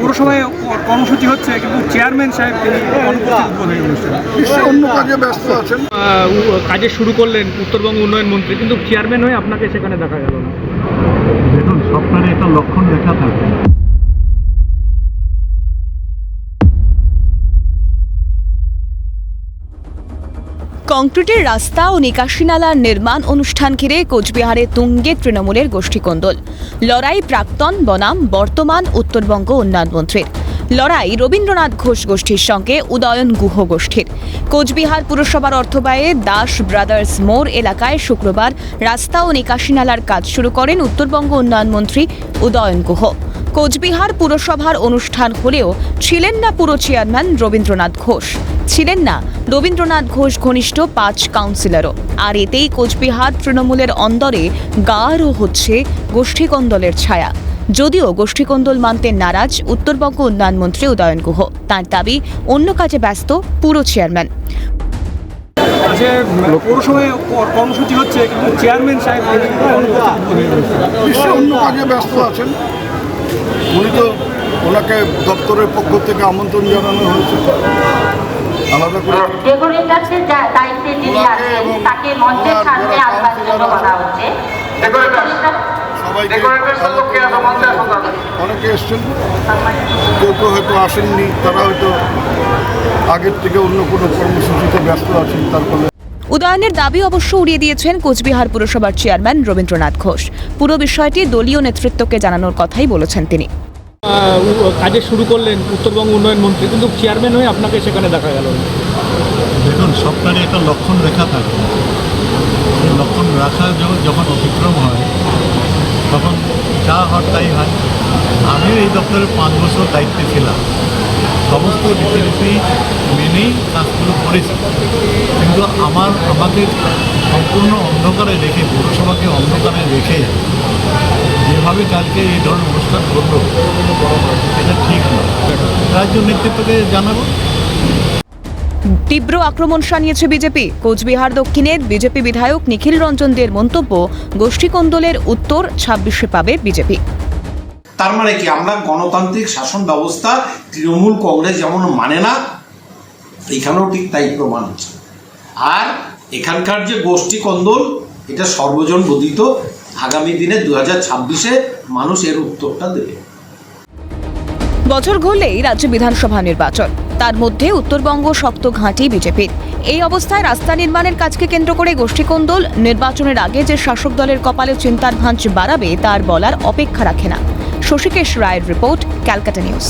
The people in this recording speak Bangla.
পৌরসভায় কর্মসূচি হচ্ছে কিন্তু চেয়ারম্যান সাহেব তিনি অন্য কাজে ব্যস্ত আছেন। কাজে শুরু করলেন উত্তরবঙ্গ উন্নয়ন মন্ত্রী কিন্তু চেয়ারম্যান হয়ে আপনাকে সেখানে দেখা গেল না। দেখুন সরকারের একটা লক্ষণ দেখা থাকে। কংক্রিটের রাস্তা ও নিকাশি নালার নির্মাণ অনুষ্ঠান ঘিরে কোচবিহারে তুঙ্গে তৃণমূলের গোষ্ঠীকন্দল। লড়াই প্রাক্তন, বনাম, বর্তমান, উত্তরবঙ্গ উন্নয়ন মন্ত্রীর। লড়াই রবীন্দ্রনাথ ঘোষ গোষ্ঠীর সঙ্গে উদয়ন গুহ গোষ্ঠীর। কোচবিহার পুরসভার অর্থব্যয়ে দাস ব্রাদার্স মোর এলাকায় শুক্রবার রাস্তা ও নিকাশি নালার কাজ শুরু করেন উত্তরবঙ্গ উন্নয়ন মন্ত্রী উদয়ন গুহ। কোচবিহার পুরসভার অনুষ্ঠান হলেও ছিলেন না পুরো চেয়ারম্যান রবীন্দ্রনাথ ঘোষ। ছিলেন না। রবীন্দ্রনাথ ঘোষ ঘনিষ্ঠ পাঁচ কাউন্সিলরও। আর এতেই কোচবিহার তৃণমূলের অন্দরে গাঢ় হচ্ছে গোষ্ঠীকন্দলের ছায়া। যদিও গোষ্ঠীকন্দল মানতে নারাজ উত্তরবঙ্গ উন্নয়ন মন্ত্রী উদয়ন গুহ। তার দাবি অন্য কাজে ব্যস্ত পুরো চেয়ারম্যান। যে পৌরসভায় কর্মসূচি হচ্ছে কিন্তু চেয়ারম্যান সাহেব তিনি অনুপস্থিত বোধ অনুষ্ঠানে নিশ্চয়ই অন্য কাজে ব্যস্ত আছেন। উনি তো ওনাকে দপ্তরের পক্ষ থেকে আমন্ত্রণ জানানো হয়েছে। ডেকোরেট কাছে দায়িত্বে যিনি আছেন তাকে মঞ্চের সামনে আসবার জন্য বলা হচ্ছে। অনেকে এসছেন। কেউ কেউ হয়তো আসেননি তারা হয়তো আগের থেকে অন্য কোনো কর্মসূচিতে ব্যস্ত আছেন তার ফলে উদয়নের দাবি অবশ্য উড়িয়ে দিয়েছেন কোচবিহার পুরসভার চেয়ারম্যান রবীন্দ্রনাথ ঘোষ। পুরো বিষয়টি দলীয় নেতৃত্বকে জানানোর কথাই বলেছেন তিনি। কাজে শুরু করলেন উত্তরবঙ্গ উন্নয়ন মন্ত্রী, কিন্তু চেয়ারম্যান হয়ে আপনাকে সেখানে দেখা গেল। দেখুন, স্বপ্নের একটা লক্ষণ রেখা থাকে। লক্ষণ রাখা যখন অতিক্রম হয়, তখন যা হওয়ার তাই হয়। আমিও এই দপ্তরে পাঁচ বছর দায়িত্বে ছিলাম। সমস্ত রীতিনীতি মেনেই কাজগুলো করেছি। কিন্তু আমার আমাকে সম্পূর্ণ অন্ধকারে রেখে, পৌরসভাকে অন্ধকারে রেখে কালকে এই ধরনের অনুষ্ঠান করল এটা ঠিক নয় রাজ্য নেতৃত্বকে জানাব। তীব্র আক্রমণ শানিয়েছে বিজেপি। কোচবিহার দক্ষিণের বিজেপি বিধায়ক নিখিল রঞ্জন দের মন্তব্য গোষ্ঠীকন্দলের উত্তর ছাব্বিশে পাবে বিজেপি। তার মানে কি আমরা গণতান্ত্রিক শাসন ব্যবস্থা তৃণমূল কংগ্রেস যেমন মানে না এখানেও ঠিক তাই প্রমাণ হচ্ছে। আর এখানকার যে গোষ্ঠী কন্দল এটা সর্বজন বোধিত আগামী দিনে দু হাজার ছাব্বিশে মানুষ এর উত্তরটা দেবে। বছর ঘুরলেই রাজ্য বিধানসভা নির্বাচন। তার মধ্যে উত্তরবঙ্গ শক্ত ঘাঁটি বিজেপির। এই অবস্থায় রাস্তা নির্মাণের কাজকে কেন্দ্র করে গোষ্ঠীকন্দল, নির্বাচনের আগে যে শাসক দলের কপালে চিন্তার ভাঁজ বাড়াবে, তার বলার অপেক্ষা রাখে না। শশীকেশ রায়ের রিপোর্ট, ক্যালকাটা নিউজ।